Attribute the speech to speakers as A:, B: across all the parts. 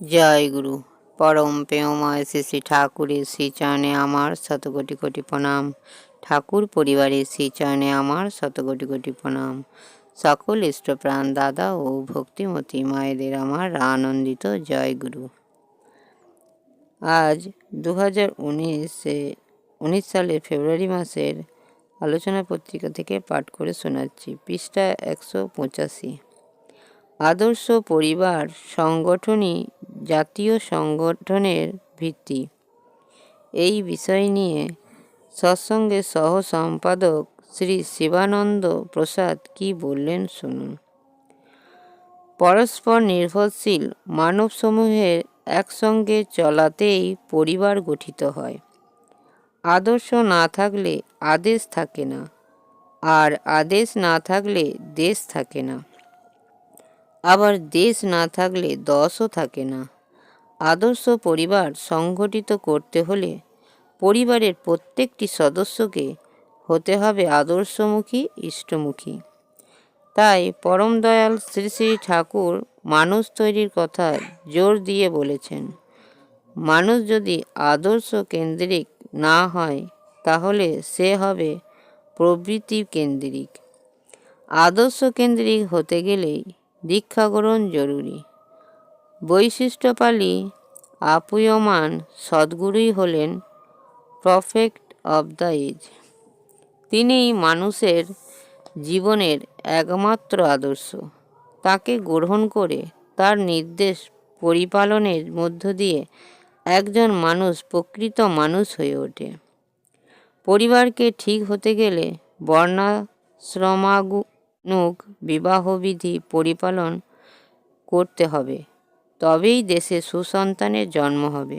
A: জয় গুরু। পরম প্রেমময় শ্রী শ্রী ঠাকুরের শ্রীচরণে আমার শত কোটি কোটি প্রণাম। ঠাকুর পরিবারের শ্রীচরণে আমার শত কোটি কোটি প্রণাম। সকল ইষ্টপ্রাণ দাদা ও ভক্তিমতী মায়েদের আমার আনন্দিত জয় গুরু। আজ দু হাজার উনিশে, উনিশ সালের ফেব্রুয়ারি মাসের আলোচনা পত্রিকা থেকে পাঠ করে শোনাচ্ছি। পৃষ্ঠা একশো পঁচাশি। আদর্শ পরিবার সংগঠনই জাতীয় সংগঠনের ভিত্তি। এই বিষয় নিয়ে সৎসঙ্গের সহ সম্পাদক শ্রী শিবানন্দ প্রসাদ কি বললেন শুনুন। পরস্পর নির্ভরশীল মানবসমূহের একসঙ্গে চলাতেই পরিবার গঠিত হয়। আদর্শ না থাকলে আদেশ থাকে না, আর আদেশ না থাকলে দেশ থাকে না। আবার দেশ না থাকলে দশও থাকে না। আদর্শ পরিবার সংগঠিত করতে হলে পরিবারের প্রত্যেকটি সদস্যকে হতে হবে আদর্শমুখী, ইষ্টমুখী। তাই পরম দয়াল শ্রী শ্রী ঠাকুর মানুষ তৈরির কথা জোর দিয়ে বলেছেন, মানুষ যদি আদর্শ কেন্দ্রিক না হয়, তাহলে সে হবে প্রবৃত্তি কেন্দ্রিক আদর্শ কেন্দ্রিক হতে গেলেই দীক্ষা গ্রহণ জরুরি। বৈশিষ্ট্যপালী আপুয়মান সদ্গুরুই হলেন প্রফেক্ট অব দ্য এজ। তিনিই মানুষের জীবনের একমাত্র আদর্শ। তাকে গ্রহণ করে তার নির্দেশ পরিপালনের মধ্য দিয়ে একজন মানুষ প্রকৃত মানুষ হয়ে ওঠে। পরিবারকে ঠিক হতে গেলে বর্ণাশ্রমানুক বিবাহবিধি পরিপালন করতে হবে। তবেই দেশে সুসন্তানের জন্ম হবে।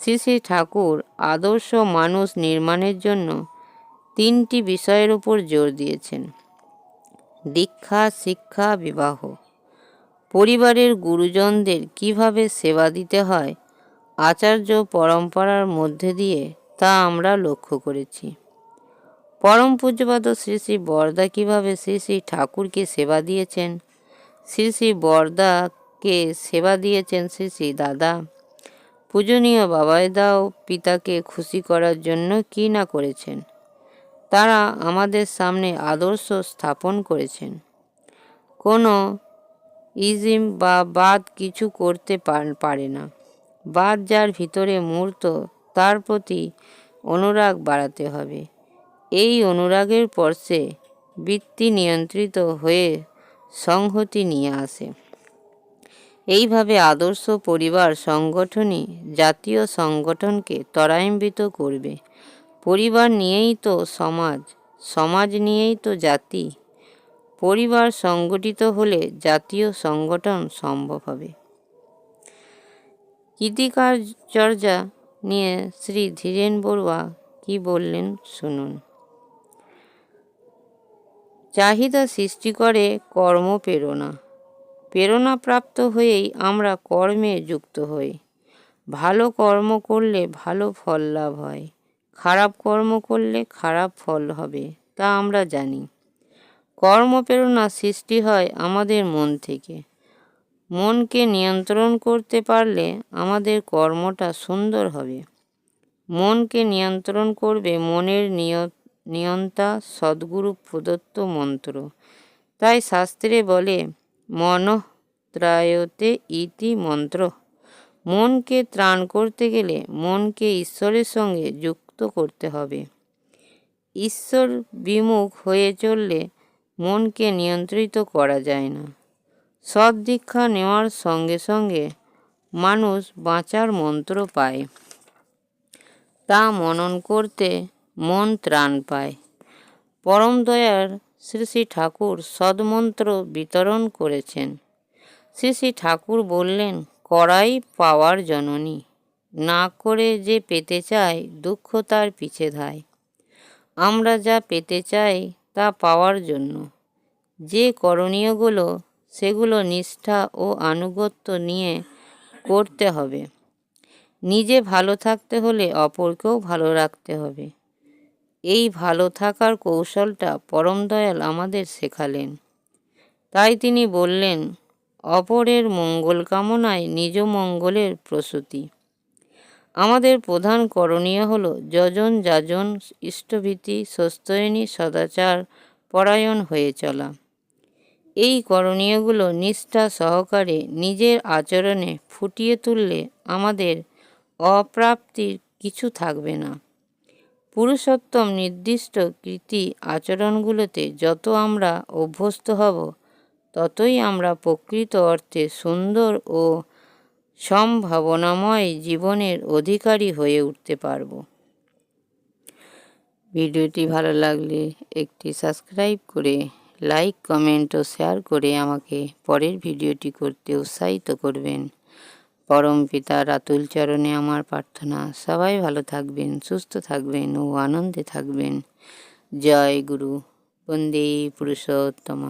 A: শ্রী শ্রী ঠাকুর আদর্শ মানুষ নির্মাণের জন্য তিনটি বিষয়ের উপর জোর দিয়েছেন। দীক্ষা, শিক্ষা, বিবাহ। পরিবারের গুরুজনদের কীভাবে সেবা দিতে হয়, আচার্য পরম্পরার মধ্যে দিয়ে তা আমরা লক্ষ্য করেছি। পরম পূজ্যপাদ শ্রী শ্রী বরদা কীভাবে শ্রী শ্রী ঠাকুরকে সেবা দিয়েছেন? শ্রী শ্রী বরদাকে সেবা দিয়েছেন শ্রী শ্রী দাদা। পূজনীয় বাবাইদাও পিতাকে খুশি করার জন্য কী না করেছেন? তারা আমাদের সামনে আদর্শ স্থাপন করেছেন। কোনো ইজিম বা বাদ কিছু করতে পারে না। বাদ যার ভিতরে মূর্ত, তার প্রতি অনুরাগ বাড়াতে হবে। এই অনুরাগের পর্শে বৃত্তি নিয়ন্ত্রিত হয়ে সংহতি নিয়ে আসে। এইভাবে আদর্শ পরিবার সংগঠনই জাতীয় সংগঠনকে ত্বরান্বিত করবে। পরিবার নিয়েই তো সমাজ সমাজ নিয়েই তো জাতি। পরিবার সংগঠিত হলে জাতীয় সংগঠন সম্ভব হবে। কৃতিকার চর্যা নিয়ে শ্রী ধীরেন বড়ুয়া কি বললেন শুনুন। চাহিদা সৃষ্টি করে কর্ম প্রেরণা। প্রেরণা প্রাপ্ত হয়েই আমরা কর্মে যুক্ত হই। ভালো কর্ম করলে ভালো ফল লাভ হয়, খারাপ কর্ম করলে খারাপ ফল হবে, তা আমরা জানি। কর্মপ্রেরণা সৃষ্টি হয় আমাদের মন থেকে। মনকে নিয়ন্ত্রণ করতে পারলে আমাদের কর্মটা সুন্দর হবে। মনকে নিয়ন্ত্রণ করবে মনের নিয়ন্তা সদ্গুরু প্রদত্ত মন্ত্র। তাই শাস্ত্রে বলে মন ত্রায়তে ইতি মন্ত্র। মনকে ত্রাণ করতে গেলে মনকে ঈশ্বরের সঙ্গে যুক্ত করতে হবে। ঈশ্বর বিমুখ হয়ে চললে মনকে নিয়ন্ত্রিত করা যায় না। সৎ দীক্ষা নেওয়ার সঙ্গে সঙ্গে মানুষ বাঁচার মন্ত্র পায়। তা মনন করতে মন ত্রাণ পায়। পরম দয়ার শ্রী শ্রী ঠাকুর সদমন্ত্র বিতরণ করেছেন। শ্রী শ্রী ঠাকুর বললেন, করাই পাওয়ার জননী। না করে যে পেতে চায়, দুঃখ তার পিছে ধায়। আমরা যা পেতে চাই, তা পাওয়ার জন্য। যে করণীয়গুলো, সেগুলো নিষ্ঠা ও আনুগত্য নিয়ে করতে হবে। নিজে ভালো থাকতে হলে অপরকেও ভালো রাখতে হবে। এই ভালো থাকার কৌশলটা পরম দয়াল আমাদের শেখালেন। তাই তিনি বললেন, অপরের মঙ্গল কামনায় নিজ মঙ্গলের প্রসূতি। আমাদের প্রধান করণীয় হল যজন যাজন, ইষ্টভীতি সস্তয়নী সদাচার, পরায়ণ হয়ে চলা। এই করণীয়গুলো নিষ্ঠা সহকারে নিজের আচরণে ফুটিয়ে তুললে আমাদের অপ্রাপ্তির কিছু থাকবে না। পুরুষোত্তম নির্দিষ্ট কৃতি আচরণগুলোতে যত আমরা অভ্যস্ত হব, ততই আমরা প্রকৃত অর্থে সুন্দর ও সম্ভাবনাময় জীবনের অধিকারী হয়ে উঠতে পারব। ভিডিওটি ভালো লাগলে একটি সাবস্ক্রাইব করে, লাইক, কমেন্ট ও শেয়ার করে আমাকে পরের ভিডিওটি করতে উৎসাহিত করবেন। পরম পিতা, রাতুল চরণে আমার প্রার্থনা। সবাই ভালো থাকবেন, সুস্থ থাকবেন ও আনন্দে থাকবেন। জয় গুরু, বন্দে পুরুষোত্তম